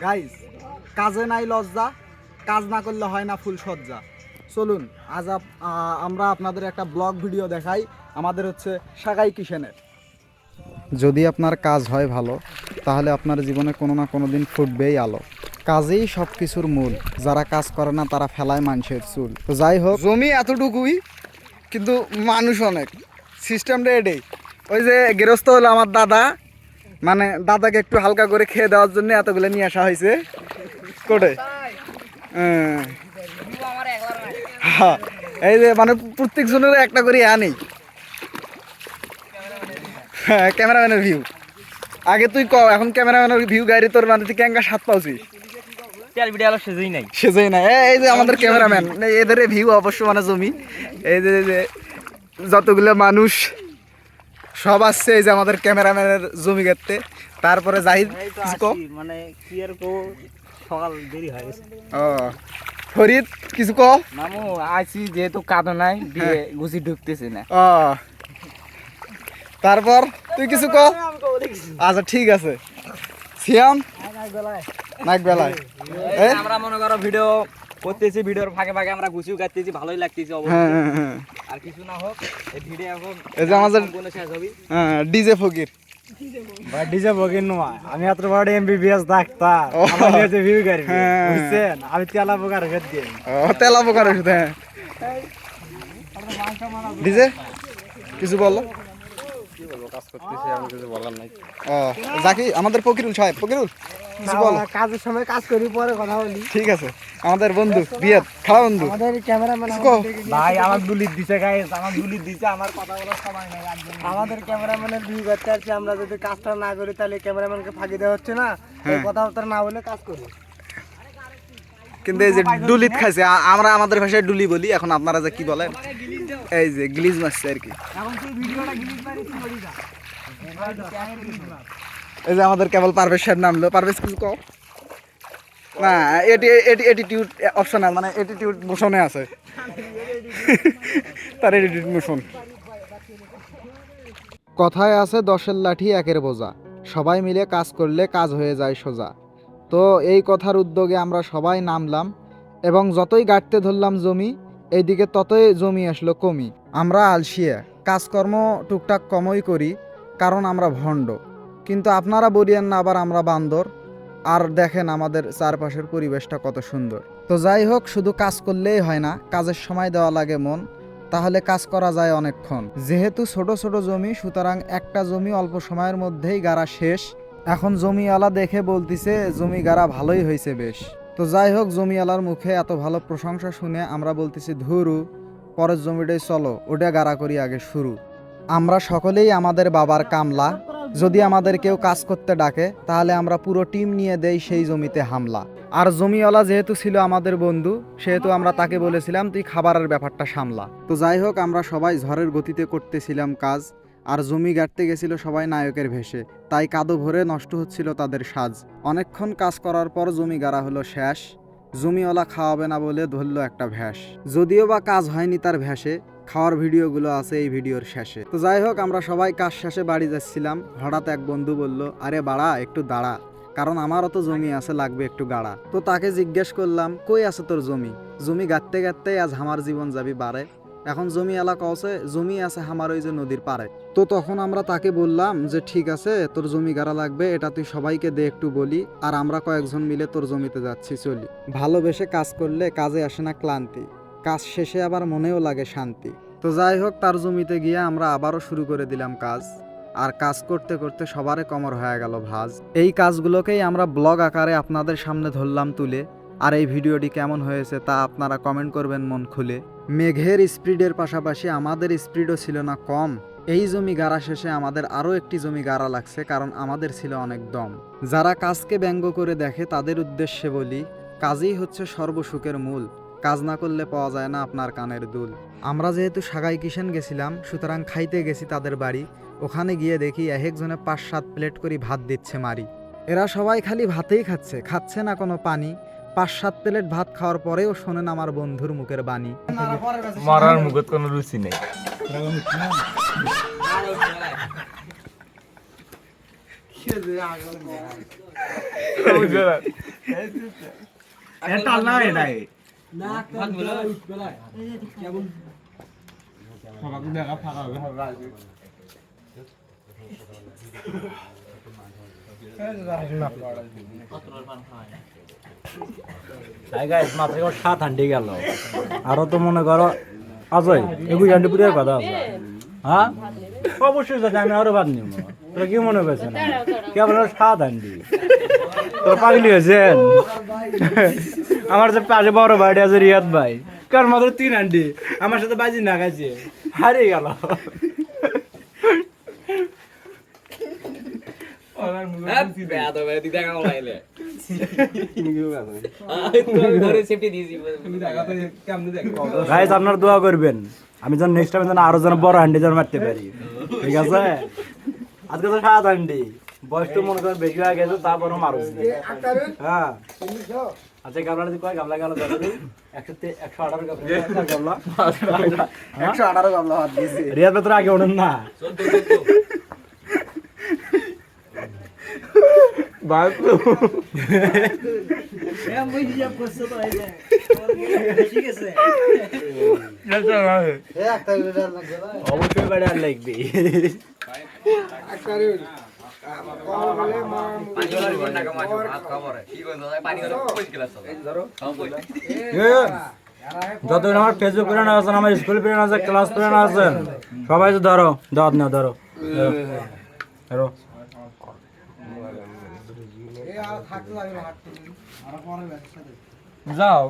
Guys কাজে নাই লজ্জা কাজ না করলে হয় না ফুল সজ্জা চলুন আজ আপ- আমরা আপনাদের একটা ব্লগ ভিডিও দেখাই আমাদের হচ্ছে সাগাই কিষেনের। যদি আপনার কাজ হয় ভালো তাহলে আপনার জীবনে কোনো না কোনো দিন ফুটবেই আলো। কাজেই সব কিছুর মূল যারা কাজ করে না তারা ফেলায় মানুষের চুল। তো যাই হোক জমি এতটুকুই কিন্তু মানুষ অনেক সিস্টেমটা এটাই। ওই যে গৃহস্থ হলো আমার দাদা মানে দাদাকে একটু হালকা করে খেয়ে দেওয়ার জন্য এতগুলো নিয়ে আসা হয়েছে। কোটে? হ্যাঁ। এই যে মানে প্রত্যেক জনের একটা করে আনি হ্যাঁ ক্যামেরাম্যানের ভিউ আগে তুই ক এখন ক্যামেরাম্যানের ভিউ গাড়ি তোর মানে তুই ক্যাঙ্গা সাত ভিডিও সেজেই নাই। সেজেই না এ- এই যে আমাদের ক্যামেরাম্যান এদের ভিউ অবশ্য মানে জমি। এই যে এই যে যতগুলো মানুষ সব আসছে এই যে আমাদের ক্যামেরাম্যানের জমি কাটতে। তারপরে জাহিদ কিছু মানে কি আর কো সকাল দেরি হয়ে গেছে। ও ফরিদ কিছু ক মামু আইছি যেহেতু কাদো নাই দিয়ে গুছি ঢুকতেছে না। ও তারপর তুই কিছু ক আচ্ছা ঠিক আছে। সিয়াম? নাক বেলায়? আমরা মনে করো ভিডিও করতেছি ভিডিওর ফাঁকে ফাঁকে আমরা গুছিও কাটতেছি ভালোই লাগতেছে হ্যাঁ অবশ্যই। হ্যাঁ, হ্যাঁ। আর কিছু না হোক এই ভিডিও এখন এই যে আমাদের সম্পূর্ণ শেষ হবে। হ্যাঁ ডিজে ফকির। ভাই ডিজে বগিন নোয়া আমি এত বড় এমবিবিএস ডাক্তার। আমার নিয়ে ভিউ গাড়ি হ্যাঁ। বুঝছেন? আমি তেলা দিই। ও পোকার ওষুধ হ্যাঁ। ডিজে কিছু বলো। কাজ করতেছি আমি কিছু বলার নাই। জাকি আমাদের ফকিরুল সাহেব ফকিরুল কিছু বলো। কাজের সময় কাজ করি পরে কথা বলি। ঠিক আছে আমাদের বন্ধু বিয়ের খাওয়া বন্ধু। আমাদের ক্যামেরাম্যান ভাই আমার দুলিত দিছে গাইস আমার দুলিত দিছে আমার কথা বলার সময় নাই আমাদের ক্যামেরাম্যানের ভিউ করতে আসছে আমরা যদি কাজটা না করি তাহলে ক্যামেরাম্যানকে ফাঁকি দেওয়া হচ্ছে না। এই কথাবার্তা না বলে কাজ করি। কিন্তু এই যে ডুলিত খাইছে আমরা আমাদের ভাষায় ডুলি বলি, এখন আপনারা যে কি বলেন? এই যে গ্লিজ মারছে আর কি। এই যে আমাদের কেবল পারভেজ সাহেব নামলো। পারভেজ, কিছু কও? না, এটি এটি এটিটিউড অপশনাল মানে এটিটিউড মোশনে আছে। তার এটিটিউড মোশন কথায় আছে দশের লাঠি, একের বোঝা। সবাই মিলে কাজ করলে কাজ হয়ে যায় সোজা। তো এই কথার উদ্যোগে আমরা সবাই নামলাম এবং যতই গাঁটতে ধরলাম জমি, এইদিকে ততই জমি আসলো কমি। আমরা আলসিয়া, কাজকর্ম টুকটাক কমই করি, কারণ আমরা ভণ্ড। কিন্তু আপনারা বলিয়েন না আবার আমরা বান্দর। আর দেখেন আমাদের চারপাশের পরিবেশটা কত সুন্দর। তো যাই হোক, শুধু কাজ করলেই হয় না, কাজের সময় দেওয়া লাগে মন। তাহলে কাজ করা যায় অনেকক্ষণ। যেহেতু ছোট ছোট জমি, সুতরাং একটা জমি অল্প সময়ের মধ্যেই গাড়া শেষ। এখন জমিওয়ালা দেখে বলতিছে জমি গাড়া ভালোই হয়েছে বেশ। তো যাই হোক জমিওয়ালার মুখে এত ভালো প্রশংসা শুনে আমরা বলতেছি, ধুরু, পরের জমিটাই চলো, ওটা গাড়া করি আগে শুরু। আমরা সকলেই আমাদের বাবার কামলা। যদি আমাদের কেউ কাজ করতে ডাকে, তাহলে আমরা পুরো টিম নিয়ে দেই সেই জমিতে হামলা। আর জমিওয়ালা যেহেতু ছিল আমাদের বন্ধু, সেহেতু আমরা তাকে বলেছিলাম, তুই খাবারের ব্যাপারটা সামলা। তো যাই হোক আমরা সবাই ঝড়ের গতিতে করতেছিলাম কাজ। আর জমি গাড়তে গেছিল সবাই নায়কের ভেসে তাই কাদো ভরে নষ্ট হচ্ছিল তাদের সাজ। অনেকক্ষণ কাজ করার পর জমি গাড়া হলো শেষ। জমিওয়ালা খাওয়াবে না বলে ধরলো একটা ভ্যাস। যদিও বা কাজ হয়নি তার ভ্যাসে, খাওয়ার ভিডিওগুলো আছে এই ভিডিওর শেষে। তো যাই হোক, আমরা সবাই কাজ শেষে বাড়ি যাচ্ছিলাম। হঠাৎ এক বন্ধু বলল, আরে বাড়া, একটু দাঁড়া। কারণ আমারও তো জমি আছে, লাগবে একটু গাড়া। তো তাকে জিজ্ঞেস করলাম, কই আছে তোর জমি? জমি গাঁততে গাঁততেই আজ আমার জীবন যাবি বাড়ে এখন জমি এলাকা আছে, জমি আছে আমার ওই যে নদীর পাড়ে। তো তখন আমরা তাকে বললাম যে, ঠিক আছে, তোর জমি গাড়া লাগবে, এটা তুই সবাইকে দে একটু বলি, আর আমরা কয়েকজন মিলে তোর জমিতে যাচ্ছি, চলি। ভালোবেসে কাজ করলে কাজে আসে না ক্লান্তি, কাজ শেষে আবার মনেও লাগে শান্তি। তো যাই হোক, তার জমিতে গিয়ে আমরা আবারও শুরু করে দিলাম কাজ, আর কাজ করতে করতে সবারে কমর হয়ে গেল ভাজ। এই কাজগুলোকেই আমরা ব্লগ আকারে আপনাদের সামনে ধরলাম তুলে, আর এই ভিডিওটি কেমন হয়েছে তা আপনারা কমেন্ট করবেন মন খুলে। মেঘের স্পিডের পাশাপাশি আমাদের স্পিডও ছিল না কম। এই জমি গাড়া শেষে আমাদের আরও একটি জমি গাড়া লাগছে কারণ আমাদের ছিল অনেক দম। যারা কাজকে ব্যঙ্গ করে দেখে তাদের উদ্দেশ্যে বলি, কাজই হচ্ছে সর্বসুখের মূল। কাজ না করলে পাওয়া যায় না আপনার কানের দুল। আমরা যেহেতু সাগাই কিষেন গেছিলাম, সুতরাং খাইতে গেছি তাদের বাড়ি। ওখানে গিয়ে দেখি এক একজনে পাঁচ সাত প্লেট করে ভাত দিচ্ছে মারি। এরা সবাই খালি ভাতেই খাচ্ছে খাচ্ছে না কোনো পানি। পাঁচ সাত প্লেট ভাত খাওয়ার পরেও শোনেন আমার বন্ধুর মুখের বাণী। মরার মুখত কোনো রুচি নেই। সাত হান্ডি গেল। আরও তো মনে করো অজয় একুশ হান্ডি পুরো কথা আছে। হ্যাঁ? অবশ্যই যাতে আমি আরও বাদ নিব। তোরা কি মনে করছেন কেবল সাত হান্ডি? তোর পাগলি হয়েছেন? আমার যে পাশে বড় ভাইটা আছে রিয়াদ ভাই। কার মাত্র তিন হান্ডি? আমার সাথে বাজি না খাইছে। হারিয়ে গেল। ধরে গাইস আপনার দোয়া করবেন। আমি যেন নেক্সট টাইম যেন আরও যেন বড় হান্ডি যেন মারতে পারি। ঠিক আছে? আজকে তো সাত হান্ডি। বয়স তো মনে করেন বেশি হয়ে গেছে তারপরও মারুস হ্যাঁ। আচ্ছা গামলা যদি কয় গামলা গেল দেখো একশো আঠারো গামলা একশো আঠারো গামলা। রিয়াদ ভেতরে আগে ওঠেন না। অবশ্যই বাড়ি আর লাগবে। যত আমার ফেসবুক ফ্রেন্ড আছেন আমার স্কুল ফ্রেন্ড আছে ক্লাস ফ্রেন্ড আছেন সবাই তো ধরো দাওয়াত নাও ধরো। ধরো। যাও।